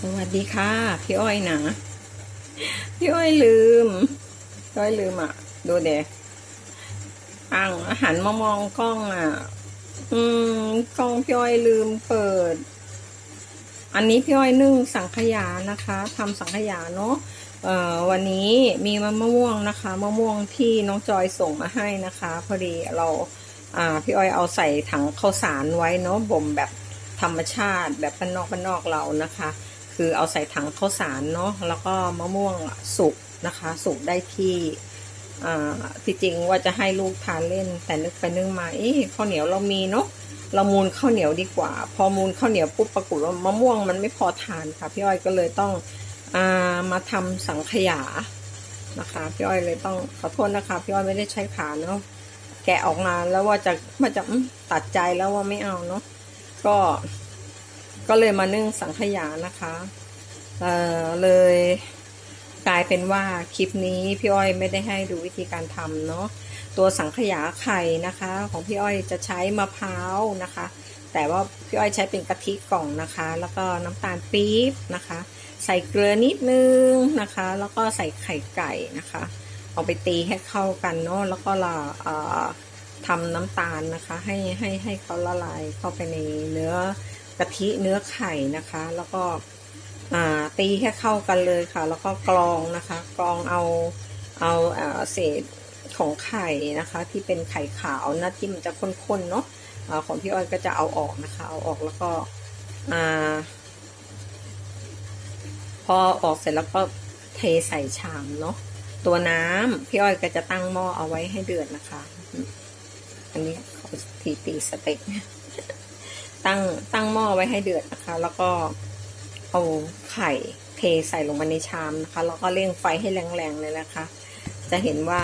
สวัสดีค่ะ พี่อ้อยนะพี่อ้อยลืมพี่อ้อยลืมอะ ดูเด็กอ่างหารมามองกล้องอะ อืมกล้องพี่อ้อยลืมเปิด อันนี้พี่อ้อยนึ่งสังขยานะคะทำสังขยาเนาะเอ่อวันนี้มีมะม่วงนะคะมะม่วงที่น้องจอยส่งมาให้นะคะ พอดีเรา อ่า พี่อ้อยเอาใส่ถังข้าวสารไว้เนาะบ่มแบบธรรมชาติแบบบ้านนอกบ้านนอกเรานะคะ คือเอาใส่ถังข้าวสารเนาะแล้วก็มะม่วงสุกนะคะ สุกได้ที่อ่าที่จริงว่าจะให้ลูกทานเล่น แต่นึกไปนึกมาเอ๊ะข้าวเหนียวเรามีเนาะเรามูลข้าวเหนียวดีกว่า พอมูลข้าวเหนียวปุ๊บปรากฏว่ามะม่วงมันไม่พอทานค่ะพี่อ้อยก็เลยต้องอามาทำสังขยานะคะพี่อ้อยเลยต้องขอโทษนะคะพี่อ้อยไม่ได้ใช้ขาเนาะแกะออกมาแล้วว่าจะว่าจะตัดใจแล้วว่าไม่เอาเนาะก็ ก็เลยมานึ่งสังขยานะคะเอ่อเลยกลายเป็นว่าคลิปนี้พี่อ้อยไม่ได้ให้ดูวิธีการทำเนาะตัวสังขยาไข่นะคะ ของพี่อ้อยจะใช้มะพร้าวนะคะ แต่ว่าพี่อ้อยใช้เป็นกะทิกล่องนะคะ แล้วก็น้ำตาลปี๊บนะคะ ใส่เกลือนิดนึงนะคะ แล้วก็ใส่ไข่ไก่นะคะเอาไปตีให้เข้ากันเนาะแล้วก็ละเอ่อทำน้ำตาลนะคะ ให้ให้ให้เขาละลายเข้าไปในเนื้อ กะทิเนื้อไข่นะคะ แล้วก็ตีให้เข้ากันเลยค่ะ แล้วก็กรองนะคะ กรองเอาเอาเศษของไข่นะคะ ที่เป็นไข่ขาวนะที่มันจะข้นๆเนาะอ่าของพี่อ้อยก็จะเอาออกนะคะ เอาออกแล้วก็พอออกเสร็จแล้วก็เทใส่ชามเนาะตัวน้ำพี่อ้อยก็จะตั้งหม้อเอาไว้ให้เดือดนะคะ อันนี้เขาตีตีสเต็ก ตั้งตั้งหม้อไว้ให้เดือดนะคะ แล้วก็เอาไข่เทใส่ลงมาในชามนะคะ แล้วก็เร่งไฟให้แรงๆเลยนะคะ จะเห็นว่า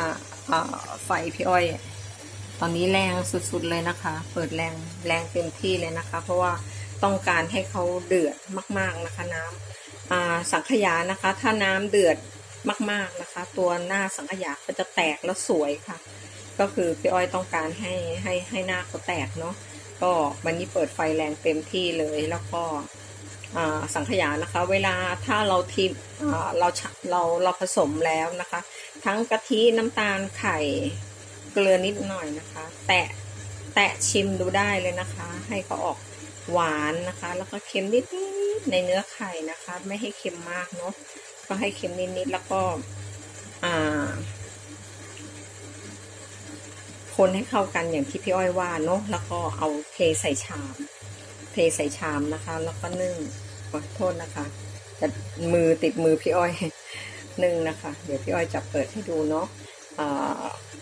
ไฟพี่อ้อย ตอนนี้แรงสุดๆเลยนะคะ เปิดแรงแรงเต็มที่เลยนะคะ เพราะว่าต้องการให้เขาเดือดมากๆนะคะ น้ำสังขยานะคะ ถ้าน้ำเดือดมากๆนะคะ ตัวหน้าสังขยาก็จะแตกแล้วสวยค่ะ ก็คือพี่อ้อยต้องการให้ให้ให้หน้าเขาแตกเนาะ ก็วันนี้เปิดไฟแรงเต็มที่เลยแล้วก็สังขยานะคะ เวลาถ้าเราทีอ่าเราเราเราผสมแล้วนะคะ ทั้งกะทิน้ำตาลไข่เกลือนิดหน่อยนะคะ แตะแตะชิมดูได้เลยนะคะ ให้เขาออกหวานนะคะ แล้วก็เค็มนิดๆในเนื้อไข่นะคะ ไม่ให้เค็มมากเนาะก็ให้เค็มนิดๆแล้วก็ อ่า คนให้เข้ากันอย่างที่พี่อ้อยว่าเนาะแล้วก็เอาเทใส่ชาม เทใส่ชามนะคะ แล้วก็นึ่งขอโทษนะคะแต่มือติดมือพี่อ้อยนึ่งนะคะ เดี๋ยวพี่อ้อยจะเปิดให้ดูเนาะ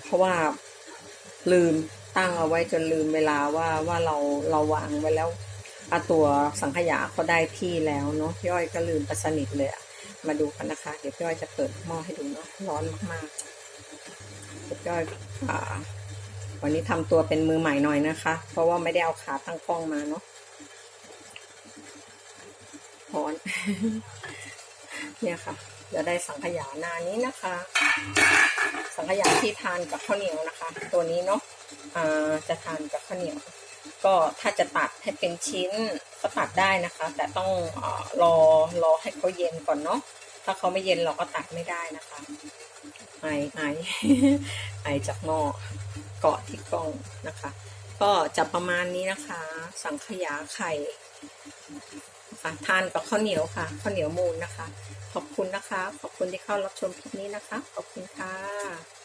เพราะว่าลืมตั้งเอาไว้จนลืมเวลาว่าว่าเราเราวางไว้แล้วอาตัวสังขยาเขาได้ที่แล้วเนาะพี่อ้อยก็ลืมไปสนิทเลยอะมาดูกันนะคะ เดี๋ยวพี่อ้อยจะเปิดหม้อให้ดูเนาะร้อนมากๆเดี๋ยวพี่อ้อยอ่า วันนี้ทำตัวเป็นมือใหม่หน่อยนะคะ เพราะว่าไม่ได้เอาขาตั้งกล้องมาเนาะร้อน เนี่ยค่ะ จะได้สังขยาหนานี้นะคะ สังขยาที่ทานกับข้าวเหนียวนะคะ ตัวนี้เนาะอ่าจะทานกับข้าวเหนียว ก็ถ้าจะตัดให้เป็นชิ้นก็ตัดได้นะคะ แต่ต้องอรอรอให้เขาเย็นก่อนเนาะถ้าเขาไม่เย็นเราก็ตัดไม่ได้นะคะไอไอไอจากหม้อ เกาะที่กล้องนะคะ ก็จะประมาณนี้นะคะ สังขยาไข่ค่ะทานกับข้าวเหนียวค่ะข้าวเหนียวมูนนะคะ ขอบคุณนะคะ ขอบคุณที่เข้ารับชมคลิปนี้นะคะ ขอบคุณค่ะ